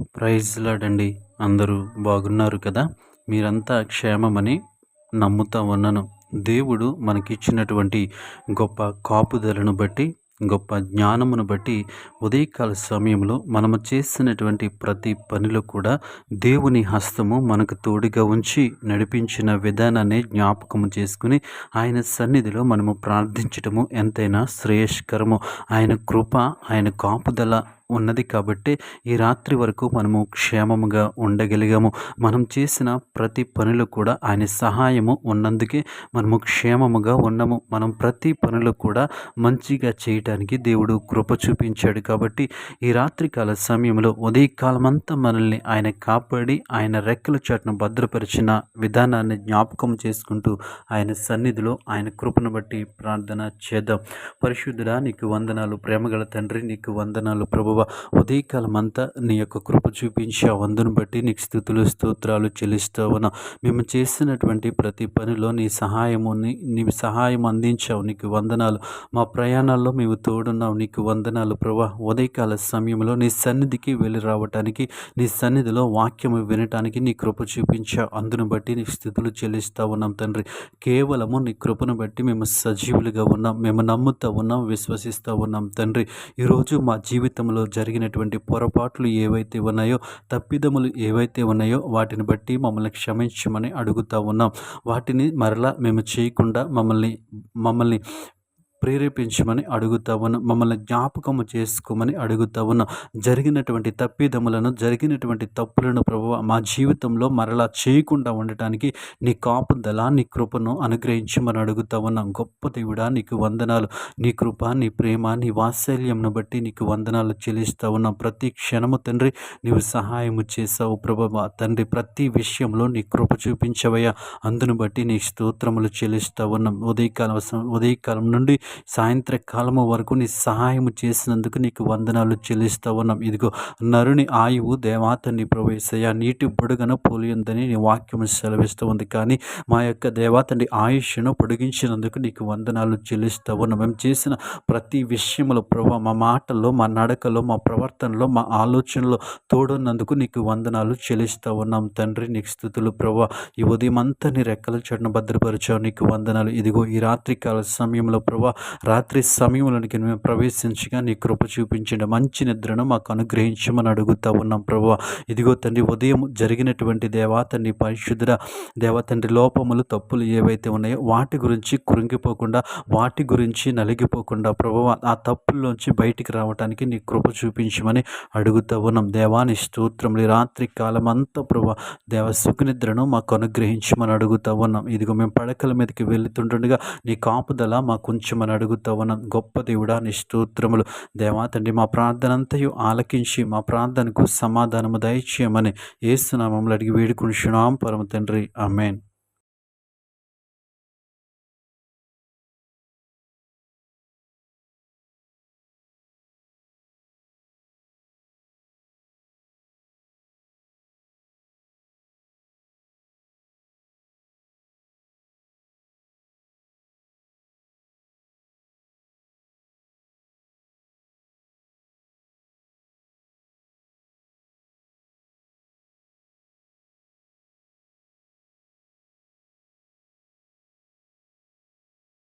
Praise లాడండి. అందరూ బాగున్నారు కదా? మీరంతా క్షేమమని నమ్ముతా ఉన్నాను. దేవుడు మనకిచ్చినటువంటి గొప్ప కాపుదలను బట్టి గొప్ప జ్ఞానమును బట్టి ఉదయకాల సమయంలో మనము చేసినటువంటి ప్రతి పనిలో కూడా దేవుని హస్తము మనకు తోడుగా ఉంచి నడిపించిన విధానాన్ని జ్ఞాపకము చేసుకుని ఆయన సన్నిధిలో మనము ప్రార్థించటము ఎంతైనా శ్రేయస్కరము. ఆయన కృప ఆయన కాపుదల ఉన్నది కాబట్టి ఈ రాత్రి వరకు మనము క్షేమముగా ఉండగలిగాము. మనం చేసిన ప్రతి పనులు కూడా ఆయన సహాయము ఉన్నందుకే మనము క్షేమముగా ఉన్నాము. మనం ప్రతి పనులు కూడా మంచిగా చేయటానికి దేవుడు కృప చూపించాడు కాబట్టి ఈ రాత్రికాల సమయంలో ఉదయకాలమంతా మనల్ని ఆయన కాపాడి ఆయన రెక్కల చాటును భద్రపరిచిన విధానాన్ని జ్ఞాపకం చేసుకుంటూ ఆయన సన్నిధిలో ఆయన కృపను బట్టి ప్రార్థన చేద్దాం. పరిశుద్ధుడా నీకు వందనాలు. ప్రేమగల తండ్రి నీకు వందనాలు. ప్రభువ ఉదయకాలం అంతా నీ యొక్క కృప చూపించి ఆ వందును బట్టి నీకు స్థుతులు స్తోత్రాలు చెల్లిస్తావు మేము చేసినటువంటి ప్రతి పనిలో నీ సహాయము నీ సహాయం అందించావు. నీకు వందనాలు. మా ప్రయాణాల్లో మేము తోడున్నావు. నీకు వందనాలు ప్రభా ఉదయకాల సమయంలో నీ సన్నిధికి వెళ్ళి రావటానికి నీ సన్నిధిలో వాక్యము వినటానికి నీ కృప చూపించావు. అందును బట్టి నీ స్థితులు చెల్లిస్తా ఉన్నాం తండ్రి. కేవలము నీ కృపను బట్టి మేము సజీవులుగా ఉన్నాం. మేము నమ్ముతూ ఉన్నాం విశ్వసిస్తూ ఉన్నాం తండ్రి. ఈరోజు మా జీవితంలో జరిగినటువంటి పొరపాట్లు ఏవైతే ఉన్నాయో తప్పిదములు ఏవైతే ఉన్నాయో వాటిని బట్టి మమ్మల్ని క్షమించమని అడుగుతూ ఉన్నాం. వాటిని మరలా మేము చేయకుండా మమ్మల్ని మమ్మల్ని ప్రేరేపించమని అడుగుతా ఉన్నాం మమ్మల్ని జ్ఞాపకము చేసుకోమని అడుగుతా ఉన్నాం జరిగినటువంటి తప్పిదములను జరిగినటువంటి తప్పులను ప్రభు మా జీవితంలో మరలా చేయకుండా ఉండటానికి నీ కాపుదల నీ కృపను అనుగ్రహించమని అడుగుతా ఉన్నాం గొప్ప దేవుడా నీకు వందనాలు. నీ కృప నీ ప్రేమ నీ వాత్సల్యంను బట్టి నీకు వందనాలు చెల్లిస్తూ ఉన్నాం ప్రతి క్షణము తండ్రి నీవు సహాయము చేసావు ప్రభు తండ్రి ప్రతి విషయంలో నీ కృప చూపించవయ్యా. అందును బట్టి నీ స్తోత్రములు చెల్లిస్తూ ఉన్నాం ఉదయకాలం ఉదయకాలం నుండి సాయంత్రకాలము వరకు నీ సహాయము చేసినందుకు నీకు వందనాలు చెల్లిస్తూ ఉన్నాం. ఇదిగో నరుని ఆయువు దేవాతని ప్రవేశయ నీటి బుడగన పోలియందని నీ వాక్యము సెలవిస్తూ ఉంది. కానీ మా యొక్క దేవాతని ఆయుష్ను పొడిగించినందుకు నీకు వందనాలు చెల్లిస్తూ ఉన్నాం. మేము చేసిన ప్రతి విషయంలో ప్రభావ మా మాటల్లో మా నడకలో మా ప్రవర్తనలో మా ఆలోచనలో తోడున్నందుకు నీకు వందనాలు చెల్లిస్తూ ఉన్నాం. తండ్రి నీకు స్థుతులు ప్రభా ఈ ఉదయం అంతా నీ రెక్కల చెడును భద్రపరిచావు. నీకు వందనాలు. ఇదిగో ఈ రాత్రికాల సమయంలో ప్రభా రాత్రి సమయంలోనికి మేము ప్రవేశించగా నీ కృప చూపించండి మంచి నిద్రను మాకు అనుగ్రహించమని అడుగుతా ఉన్నాం ప్రభు ఇదిగో తండ్రి ఉదయం జరిగినటువంటి దేవా తండ్రి దేవతండ్రి దేవా తండ్రి లోపములు తప్పులు ఏవైతే ఉన్నాయో వాటి గురించి కృంగిపోకుండా వాటి గురించి నలిగిపోకుండా ప్రభు ఆ తప్పుల్లోంచి బయటికి రావడానికి నీ కృప చూపించమని అడుగుతా ఉన్నాం. దేవాని స్తోత్రములు రాత్రి కాలం అంతా ప్రభు దేవ సుఖనిద్రను మాకు అనుగ్రహించమని అడుగుతా ఉన్నాం. ఇదిగో మేము పడకల మీదకి వెళుతుండగా నీ కాపుదల మాకు ఉంచమని అడుగుతా ఉన్నాం గొప్ప దేవుడా నీ స్తోత్రములు. దేవా తండ్రి మా ప్రార్థన అంతయు ఆలకించి మా ప్రార్థనకు సమాధానము దయచేయమని ఏసునామంలో అడిగి వేడుకుని పరమ తండ్రి అమేన్